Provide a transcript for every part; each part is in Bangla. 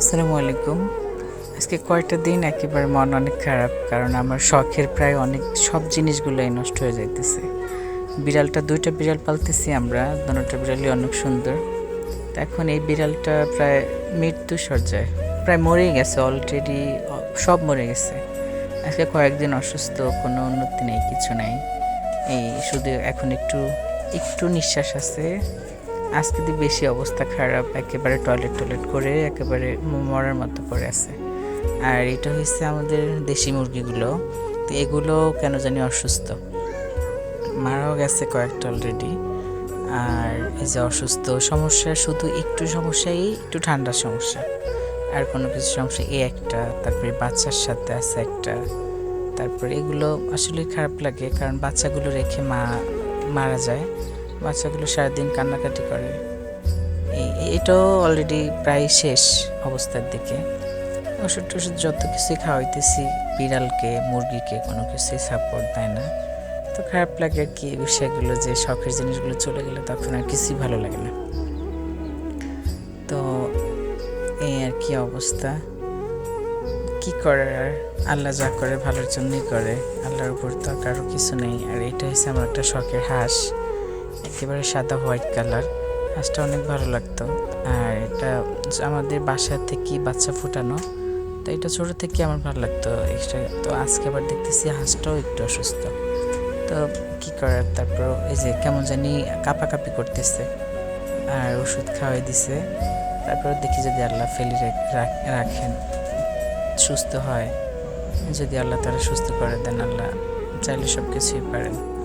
আসসালামু আলাইকুম। আজকে কয়েকটা দিন একেবারে মন অনেক খারাপ, কারণ আমার শখের প্রায় অনেক, সব জিনিসগুলোই নষ্ট হয়ে যাইতেছে। বিড়ালটা দুইটা বিড়াল পালতেছি আমরা, দুটা বিড়ালই অনেক সুন্দর। এখন এই বিড়ালটা প্রায় মৃত্যু সজ্জায় প্রায় মরেই গেছে অলরেডি সব মরে গেছে। আজকে কয়েকদিন অসুস্থ, কোনো উন্নতি নেই, কিছু নাই। এই শুধু এখন একটু একটু নিঃশ্বাস আছে। আজকে দিয়ে বেশি অবস্থা খারাপ, একেবারে টয়লেট টয়লেট করে, একেবারে মরার মতো করে আছে। আর এটা হচ্ছে আমাদের দেশি মুরগিগুলো, তো এগুলো কেন জানি অসুস্থ। মারাও গেছে কয়েকটা অলরেডি আর এই যে অসুস্থ সমস্যা শুধু একটু সমস্যাই, একটু ঠান্ডার সমস্যা। আর কোনো কিছু সমস্যা, এই একটা, তারপরে বাচ্চার সাথে আছে একটা। তারপরে এগুলো আসলে খারাপ লাগে, কারণ বাচ্চাগুলো রেখে মা, মারা যায়। বাচ্চাগুলো সারাদিন কান্নাকাটি করে। এটাও অলরেডি প্রায় শেষ অবস্থার দিকে। ওষুধ টষুধ যত কিছুই খাওয়াইতেছি, বিড়ালকে, মুরগিকে কোনো কিছুই সাপোর্ট দেয় না। তো খারাপ লাগে আর কি এই বিষয়গুলো যে শখের জিনিসগুলো চলে গেলে তখন আর কিছুই ভালো লাগে না। তো এই আর কি অবস্থা। কি করার আর? আল্লাহ যা করে ভালোর জন্যই করে। আল্লাহর উপর তো আর কারও কিছু নেই। আর এটা হচ্ছে আমার একটা শখের হাঁস। একেবারে সাদা হোয়াইট কালার। হাঁসটা অনেক ভালো লাগতো। আর এটা আমাদের বাসা থেকে বাচ্চা ফুটানো। তো এটা ছোটো থেকে আমার ভালো লাগতো এক্সট্রা তো আজকে আবার দেখতেছি হাঁসটাও একটু অসুস্থ। তো কি করার? তারপর এই যে কেমন জানি কাপাকাপি করতেছে। আর ওষুধ খাওয়াই দিছে। তারপর দেখি যদি আল্লাহ ফেলি রাখ- রাখেন। সুস্থ হয়। যদি আল্লাহ তারা সুস্থ করে দেন আল্লাহ, চাইলে সব কিছুই পারেন।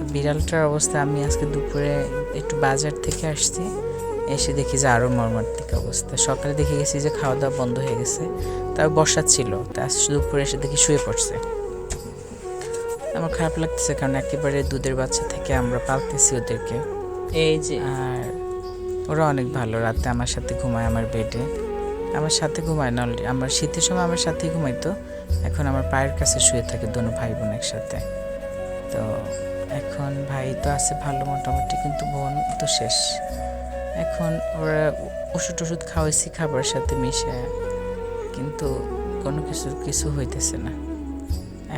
তো বিড়ালটার অবস্থা আমি আজকে দুপুরে একটু বাজার থেকে আসছি এসে দেখি যে আরও মর্মান্তিক অবস্থা। সকালে দেখে গেছি যে খাওয়া দাওয়া বন্ধ হয়ে গেছে তাও বসা ছিল তা দুপুরে এসে দেখি শুয়ে পড়ছে। আমার খারাপ লাগতেছে কারণ একেবারে দুধের বাচ্চা থেকে আমরা পালতেছি ওদেরকে। এই যে। আর ওরা অনেক ভালো রাতে আমার সাথে ঘুমায় আমার বেডে। আমার সাথে ঘুমায় না already। আমার শীতের সময় আমার সাথেই ঘুমাইতো এখন আমার পায়ের কাছে শুয়ে থাকে দোনো ভাই বোন একসাথে। তো এখন ভাই তো আছে ভালো মোটামুটি, কিন্তু বোন তো শেষ। এখন ওরা ওষুধ টষুধ খাওয়াইছি খাবারের সাথে মিশে। কিন্তু কোনো কিছু কিছু হইতেছে না।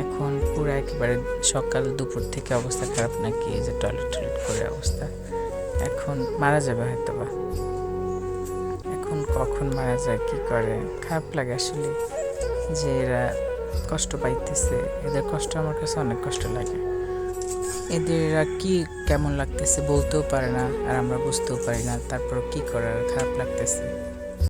এখন পুরো একেবারে সকাল দুপুর থেকে অবস্থা খারাপ নাকি যে টয়লেট টয়লেট করে অবস্থা। এখন মারা যাবে হয়তো বা এখন কখন মারা যায়, কি করে? খারাপ লাগে আসলে যে এরা কষ্ট পাইতেছে। এদের কষ্ট আমার কাছে অনেক কষ্ট লাগে। এদের কি কেমন লাগতেছে বলতেও পারে না, আর আমরা বুঝতেও পারি না তারপর কি করার, খারাপ লাগতেছে।